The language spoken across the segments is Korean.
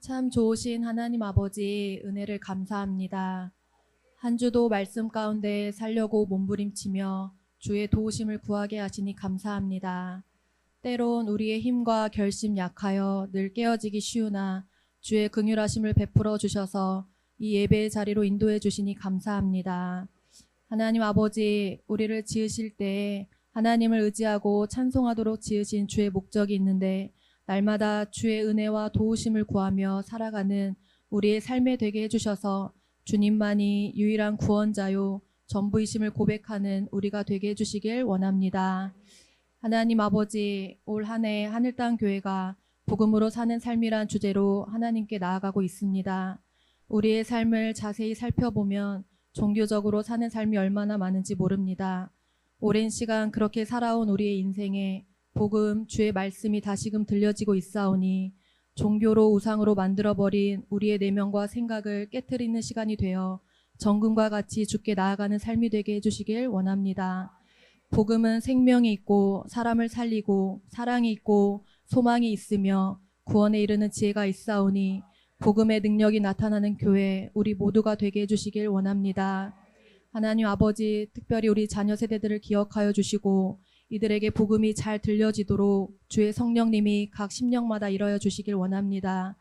참 좋으신 하나님 아버지 은혜를 감사합니다. 한 주도 말씀 가운데 살려고 몸부림치며 주의 도우심을 구하게 하시니 감사합니다. 때론 우리의 힘과 결심 약하여 늘 깨어지기 쉬우나 주의 긍휼하심을 베풀어 주셔서 이 예배의 자리로 인도해 주시니 감사합니다. 하나님 아버지 우리를 지으실 때 하나님을 의지하고 찬송하도록 지으신 주의 목적이 있는데 날마다 주의 은혜와 도우심을 구하며 살아가는 우리의 삶에 되게 해주셔서 주님만이 유일한 구원자요 전부이심을 고백하는 우리가 되게 해주시길 원합니다. 하나님 아버지 올 한해 하늘 땅 교회가 복음으로 사는 삶이란 주제로 하나님께 나아가고 있습니다. 우리의 삶을 자세히 살펴보면 종교적으로 사는 삶이 얼마나 많은지 모릅니다. 오랜 시간 그렇게 살아온 우리의 인생에 복음 주의 말씀이 다시금 들려지고 있사오니 종교로 우상으로 만들어버린 우리의 내면과 생각을 깨뜨리는 시간이 되어 정금과 같이 죽게 나아가는 삶이 되게 해주시길 원합니다. 복음은 생명이 있고 사람을 살리고 사랑이 있고 소망이 있으며 구원에 이르는 지혜가 있사오니 복음의 능력이 나타나는 교회 우리 모두가 되게 해주시길 원합니다. 하나님 아버지 특별히 우리 자녀 세대들을 기억하여 주시고 이들에게 복음이 잘 들려지도록 주의 성령님이 각 심령마다 이루어 주시길 원합니다.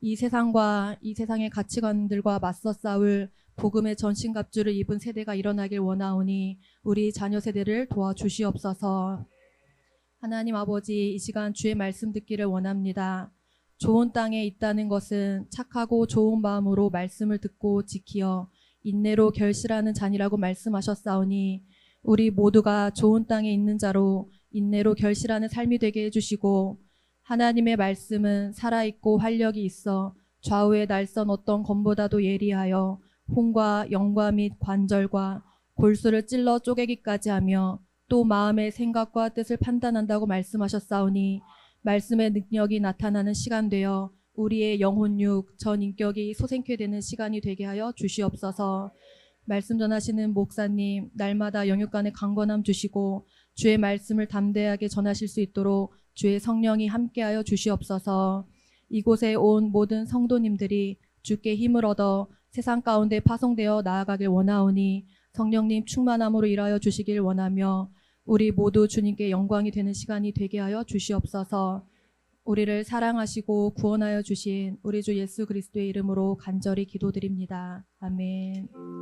이 세상과 이 세상의 가치관들과 맞서 싸울 복음의 전신갑주를 입은 세대가 일어나길 원하오니 우리 자녀 세대를 도와주시옵소서. 하나님 아버지 이 시간 주의 말씀 듣기를 원합니다. 좋은 땅에 있다는 것은 착하고 좋은 마음으로 말씀을 듣고 지키어 인내로 결실하는 잔이라고 말씀하셨사오니 우리 모두가 좋은 땅에 있는 자로 인내로 결실하는 삶이 되게 해주시고 하나님의 말씀은 살아있고 활력이 있어 좌우의 날선 어떤 검보다도 예리하여 혼과 영과 및 관절과 골수를 찔러 쪼개기까지 하며 또 마음의 생각과 뜻을 판단한다고 말씀하셨사오니 말씀의 능력이 나타나는 시간 되어 우리의 영혼육 전 인격이 소생케 되는 시간이 되게 하여 주시옵소서. 말씀 전하시는 목사님 날마다 영육간의 강건함 주시고 주의 말씀을 담대하게 전하실 수 있도록 주의 성령이 함께하여 주시옵소서. 이곳에 온 모든 성도님들이 주께 힘을 얻어 세상 가운데 파송되어 나아가길 원하오니 성령님 충만함으로 일하여 주시길 원하며 우리 모두 주님께 영광이 되는 시간이 되게 하여 주시옵소서. 우리를 사랑하시고 구원하여 주신 우리 주 예수 그리스도의 이름으로 간절히 기도드립니다. 아멘.